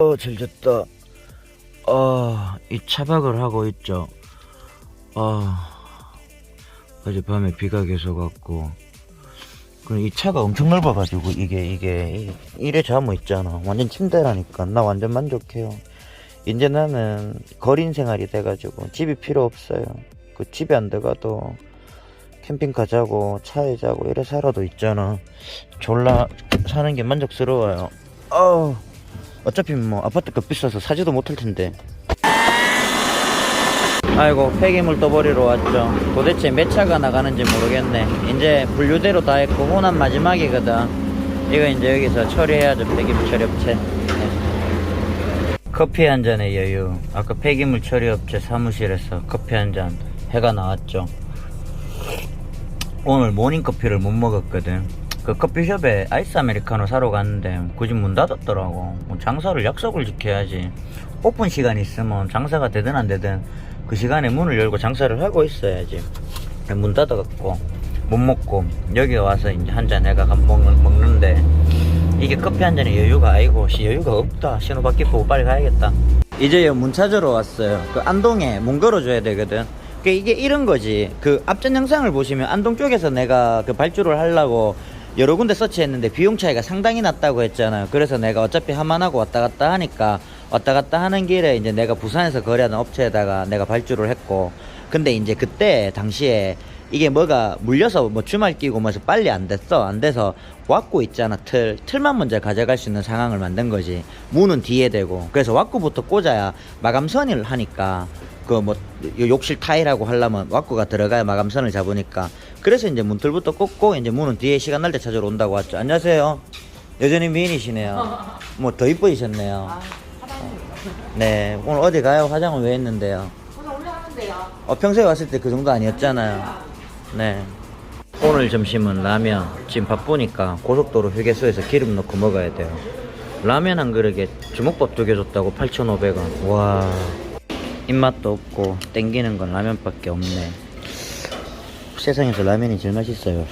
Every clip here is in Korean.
어, 잘 잤다. 어, 이 차박을 하고 있죠. 어, 어젯밤에 비가 계속 왔고. 그리고 이 차가 엄청 넓어가지고, 이게, 이게, 이- 이래 잠모 있잖아. 완전 침대라니까. 나 완전 만족해요. 이제 나는 거린 생활이 돼가지고, 집이 필요 없어요. 그 집에 안 들어가도, 캠핑카 자고, 차에 자고, 이래 살아도 있잖아. 졸라 사는 게 만족스러워요. 어우. 어차피 뭐 아파트가 비싸서 사지도 못할 텐데. 아이고 폐기물 떠버리러 왔죠. 도대체 몇 차가 나가는지 모르겠네. 이제 분류대로 다 했고 호남 마지막이거든. 이거 이제 여기서 처리해야죠 폐기물 처리업체. 네. 커피 한 잔의 여유. 아까 폐기물 처리업체 사무실에서 커피 한 잔 해가 나왔죠. 오늘 모닝커피를 못 먹었거든. 그 커피숍에 아이스 아메리카노 사러 갔는데 굳이 문 닫았더라고. 뭐 장사를 약속을 지켜야지. 오픈 시간 있으면 장사가 되든 안 되든 그 시간에 문을 열고 장사를 하고 있어야지. 문 닫아갖고 못 먹고 여기 와서 이제 한 잔 해가 먹, 먹는데 이게 커피 한 잔에 여유가 아니고 씨 여유가 없다. 신호밖에 보고 빨리 가야겠다. 이제 문 찾으러 왔어요. 그 안동에 문 걸어줘야 되거든. 그 이게 이런 거지. 그 앞전 영상을 보시면 안동 쪽에서 내가 그 발주를 하려고 여러 군데 서치했는데 비용 차이가 상당히 났다고 했잖아요. 그래서 내가 어차피 하만하고 왔다 갔다 하니까 왔다 갔다 하는 길에 이제 내가 부산에서 거래하는 업체에다가 내가 발주를 했고. 근데 이제 그때 당시에 이게 뭐가 물려서 뭐 주말 끼고 뭐해서 빨리 안 됐어. 안 돼서 왁구 있잖아. 틀. 틀만 먼저 가져갈 수 있는 상황을 만든 거지. 문은 뒤에 대고. 그래서 왁구부터 꽂아야 마감선을 하니까 그 뭐 욕실 타일하고 하려면 왁구가 들어가야 마감선을 잡으니까 그래서 이제 문틀부터 꽂고 이제 문은 뒤에 시간 날 때 찾으러 온다고 왔죠 안녕하세요 여전히 미인이시네요 뭐 더 이뻐지셨네요 네 오늘 어디 가요 화장은 왜 했는데요 오늘 원래 하는데요. 어, 평소에 왔을 때 그 정도 아니었잖아요. 네. 오늘 점심은 라면. 지금 바쁘니까 고속도로 휴게소에서 기름 넣고 먹어야 돼요. 라면 한 그릇에 주먹밥 두 개 줬다고 8,500원. 와. 입맛도 없고 땡기는 건 라면밖에 없네. 세상에서 라면이 제일 맛있어요.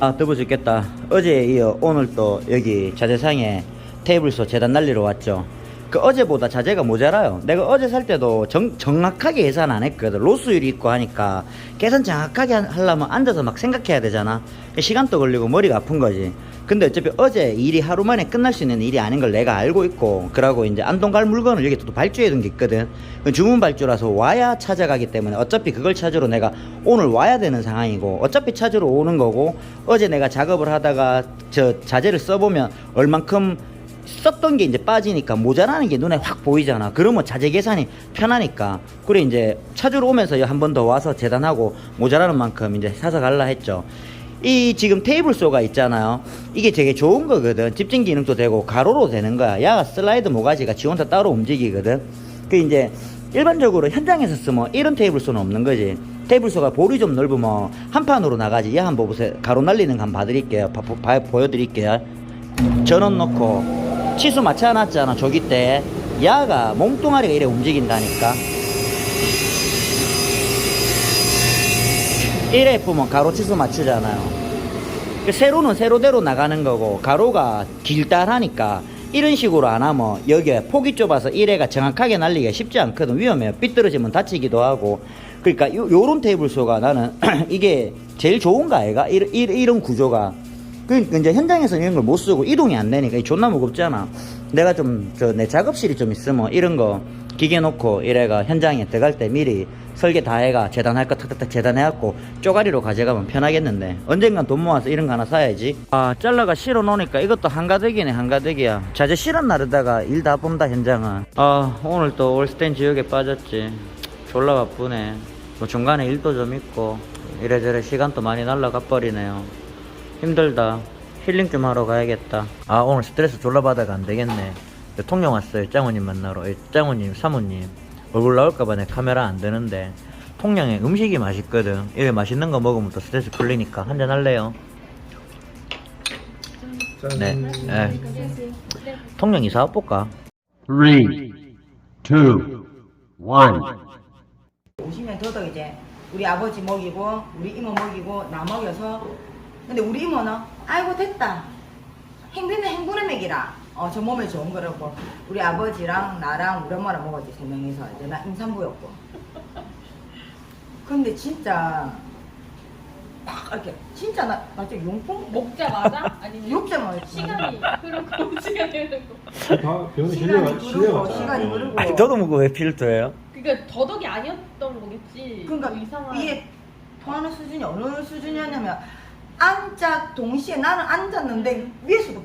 아, 더워 죽겠다. 어제에 이어 오늘 또 여기 자재상에 테이블소 재단 날리러 왔죠. 그 어제보다 자재가 모자라요. 내가 어제 살 때도 정, 정확하게 계산 안 했거든. 로스율이 있고 하니까 계산 정확하게 하- 하려면 앉아서 막 생각해야 되잖아. 그 시간도 걸리고 머리가 아픈 거지. 근데 어차피 어제 일이 하루 만에 끝날 수 있는 일이 아닌 걸 내가 알고 있고 그러고 이제 안동 갈 물건을 여기 또 발주해 둔 게 있거든. 그 주문 발주라서 와야 찾아가기 때문에 어차피 그걸 찾으러 내가 오늘 와야 되는 상황이고 어차피 찾으러 오는 거고 어제 내가 작업을 하다가 저 자재를 써보면 얼만큼 썼던 게 이제 빠지니까 모자라는 게 눈에 확 보이잖아. 그러면 자재 계산이 편하니까. 그래 이제 찾으러 오면서 한 번 더 와서 재단하고 모자라는 만큼 이제 사서 갈라 했죠. 이 지금 테이블 소가 있잖아요. 이게 되게 좋은 거거든. 집진 기능도 되고 가로로 되는 거야. 야가 슬라이드 모가지가 지 혼자 따로 움직이거든. 그 이제 일반적으로 현장에서 쓰면 이런 테이블 소는 없는 거지. 테이블 소가 볼이 좀 넓으면 한 판으로 나가지. 야 한번 보세요. 가로 날리는 거 한번 봐드릴게요. 봐- 봐- 보여드릴게요. 전원 넣고 치수 맞춰 놨잖아 조기 때. 야가 몸뚱아리가 이래 움직인다니까. 이래 보면 가로 치수 맞추잖아요. 그 세로는 세로대로 나가는 거고 가로가 길다하니까. 이런 식으로 안 하면 여기에 폭이 좁아서 이래가 정확하게 날리기가 쉽지 않거든. 위험해요. 삐뚤어지면 다치기도 하고. 그러니까 요, 요런 테이블 소가 나는 이게 제일 좋은 거 아이가? 이런, 이런 구조가 그 이제 현장에서 이런 걸 못 쓰고 이동이 안 되니까 이 존나 무겁잖아. 내가 좀저내 작업실이 좀 있으면 이런 거 기계 놓고 이래가 현장에 들어갈 때 미리 설계 다 해가 재단할 거 탁탁탁 재단해갖고 쪼가리로 가져가면 편하겠는데 언젠간 돈 모아서 이런 거 하나 사야지. 아 잘라가 실어 놓으니까 이것도 한가득이네 한가득이야. 자재 실은 나르다가 일 다 본다 현장은. 아 오늘 또 올스텐 지역에 빠졌지. 졸라 바쁘네. 뭐 중간에 일도 좀 있고 이래저래 시간도 많이 날라가 버리네요. 힘들다. 힐링 좀 하러 가야겠다. 아, 오늘 스트레스 졸라 받아가 안 되겠네. 통영 왔어요. 짱우님 만나러. 예, 짱우님, 사모님. 얼굴 나올까봐 내 카메라 안 되는데. 통영에 음식이 맛있거든. 이래 맛있는 거 먹으면 또 스트레스 풀리니까 한잔 할래요? 네. 네. 통영 이사 와볼까? Three, two, one. 오시면 더덕 이제 우리 아버지 먹이고 우리 이모 먹이고 나 먹여서 근데 우리 이모는 아이고 됐다. 행비는 행군의 맥이라. 어, 저 몸에 좋은 거라고. 우리 아버지랑 나랑 우리 엄마랑 먹었지 세 명이서 이제 나 임산부였고. 근데 진짜 막 이렇게 진짜 나 나중에 용품 먹자마자 아니면 욕자만 시간이 흐르고 시간이 흐르고 다 병원에 시간이 실려가 실려가 흐르고 시간이 흐르고 아니, 저도 먹고 왜 필터예요? 그러니까 더덕이 아니었던 거겠지 그러니까 뭐 이상한 이게 토하는 수준이 어느 수준이었냐면 앉아 동시에 나는 앉았는데 위에서도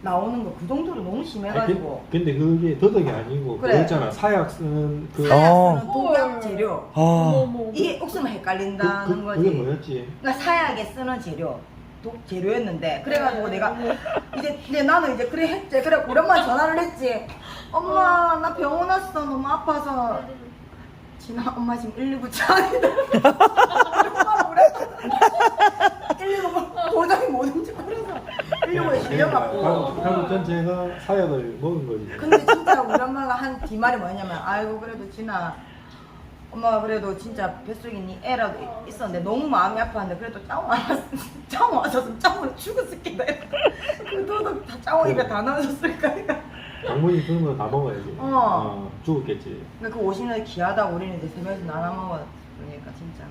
나오는 거 그 정도로 너무 심해가지고. 근데 그게 더덕이 아니고 그래. 그거 있잖아. 사약 쓰는 그 사약 어. 쓰는 독약 헐. 재료. 아, 이게 없으면 헷갈린다는 그, 그, 거지. 그게 뭐였지? 그러니까 사약에 쓰는 재료. 독 재료였는데. 그래가지고 내가 이제 근데 나는 이제 그래 했지. 그래 엄마 전화를 했지. 엄마 나 병원 왔어. 너무 아파서. 진아 엄마 지금 119 차이다 119 도저히 못 움직여 그래서 119에 실려갖고. 가족, 가족 전체가 사약을 먹은 거지. 근데 진짜 우리 엄마가 한 뒤말이 뭐냐면 아이고 그래도 진아 엄마가 그래도 진짜 뱃속에 니 애라도 있- 있었는데 너무 마음이 아팠는데 그래도 짱 와서 짱 와서 짱으로 죽었을 게다 그 도덕 다 짱이가 다 나눠줬을 거야. 장모님 그런 거 다 먹어야지. 어. 죽었겠지. 근데 그 50년 귀하다고 우리는 이제 세 명이서 나눠 먹었으니까 진짜